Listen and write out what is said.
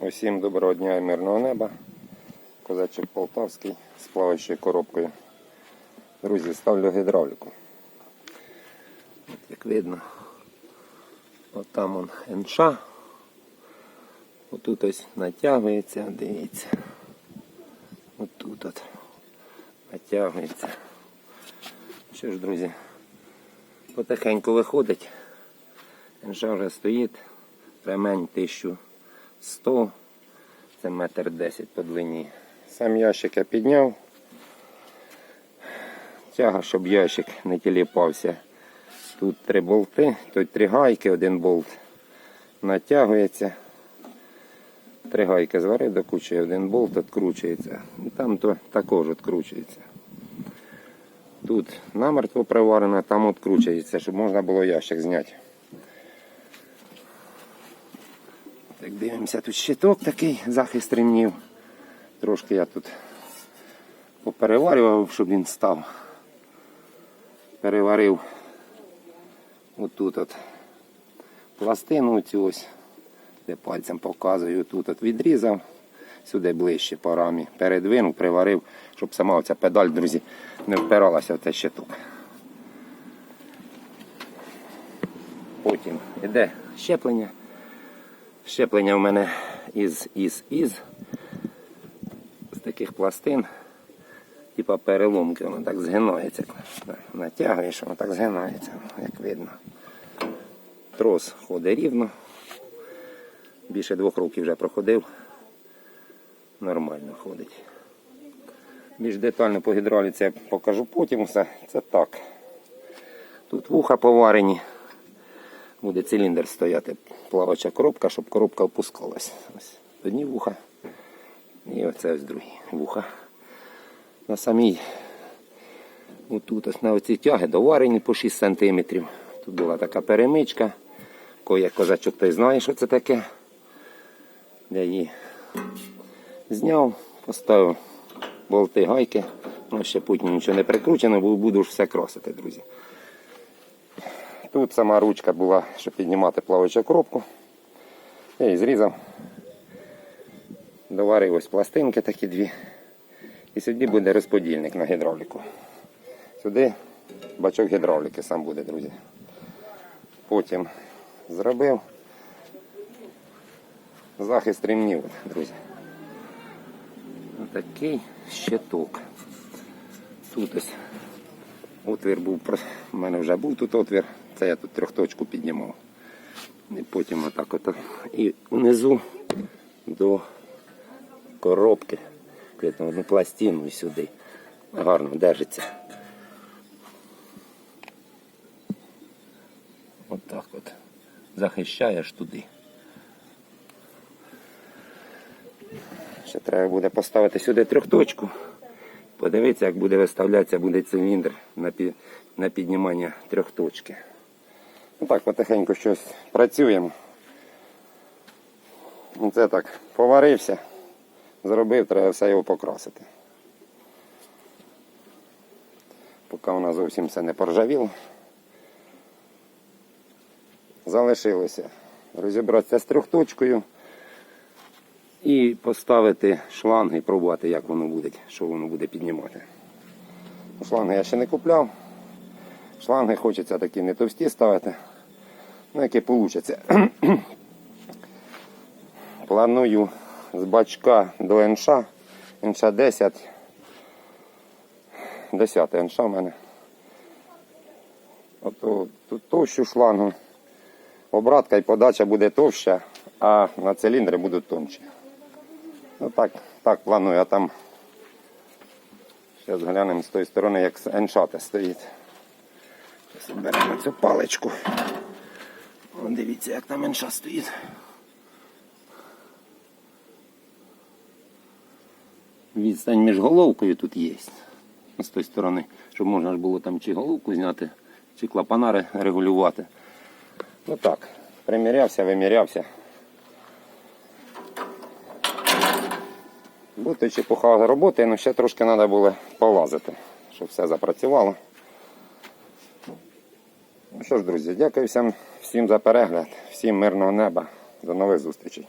Усім доброго дня і мирного неба. Козачок Полтавський з плаваючою коробкою. Друзі, ставлю гідравліку. От Як видно, от там он НШ. Отут ось натягується, дивіться. Отут от натягується. Що ж, друзі, потихеньку виходить. НШ вже стоїть. Ремень 1100. Це метр 10 по длині. Сам ящик я підняв. Тяга, щоб ящик не тіліпався. Тут три болти, тут три гайки, один болт натягується. Три гайки зварив, докучує, один болт відкручується. І там то також відкручується. Тут намертво приварено, там відкручується, щоб можна було ящик зняти. Так, дивимося, тут щиток такий, захист ремнів. Трошки я тут попереварював, щоб він став. Переварив отут от пластину цю ось, де пальцем показую, тут от відрізав, сюди ближче по рамі. Передвинув, приварив, щоб сама оця педаль, друзі, не впиралася в цей щиток. Потім йде щеплення. Щеплення в мене із із із з таких пластин, типа переломки, воно так згинається. Натягуєш, воно так згинається, як видно. Трос ходить рівно. Більше двох років вже проходив. Нормально ходить. Більш детально по гідравліці я покажу потім все. Це так. Тут вуха поварені буде циліндр стояти, плавача коробка, щоб коробка опускалась. Ось одні вуха. І оце ось другі вуха. На самій отут ось на оці тяги доварені по 6 см. Тут була така перемичка. Кого як козачок той знає, що це таке. Я її зняв, поставив болти гайки. Ну, ще потім нічого не прикручено, бо буду ж все красити, друзі. Тут сама ручка була, щоб піднімати плаваючу коробку. Я її зрізав. Доварив ось пластинки такі дві. І сюди буде розподільник на гідравліку. Сюди бачок гідравліки сам буде, друзі. Потім зробив захист ремнів, друзі. Отакий щиток. Тут ось Отвір був, у мене вже був тут отвір, це я тут трьохточку піднімав. І потім отак от. І внизу до коробки. Одну пластину і сюди. Гарно держиться. Отак от, Захищаєш туди. Ще треба буде поставити сюди трьохточку. Подивіться, як буде виставлятися буде циліндр на піднімання трьохточки. Ну так, потихеньку щось працюємо. Ну, Це так, поварився, зробив, треба все його покрасити. Поки вона зовсім все не поржавіло. Залишилося розібратися з трьохточкою і поставити шланг і пробувати, як воно буде, що воно буде піднімати. Шланги я ще не купляв. Шланги хочеться такі не товсті ставити, ну які вийде. Планую з бачка до НШ, НШ 10. 10 НШ в мене. Ото товщу шлангу. Обратка і подача буде товща, а на циліндри будуть тонші. Ну так, так планую, а там зараз глянемо з тої сторони, як еншати стоїть. Беремо цю паличку. О, дивіться, як там енша стоїть. Відстань між головкою тут є. З тої сторони, щоб можна ж було там чи головку зняти, чи клапанари регулювати. Ну так, примірявся, вимірявся. Бути чепуха роботи, але ще трошки треба було полазити, щоб все запрацювало. Ну що ж, друзі, дякую всім, всім за перегляд, всім мирного неба. До нових зустрічей.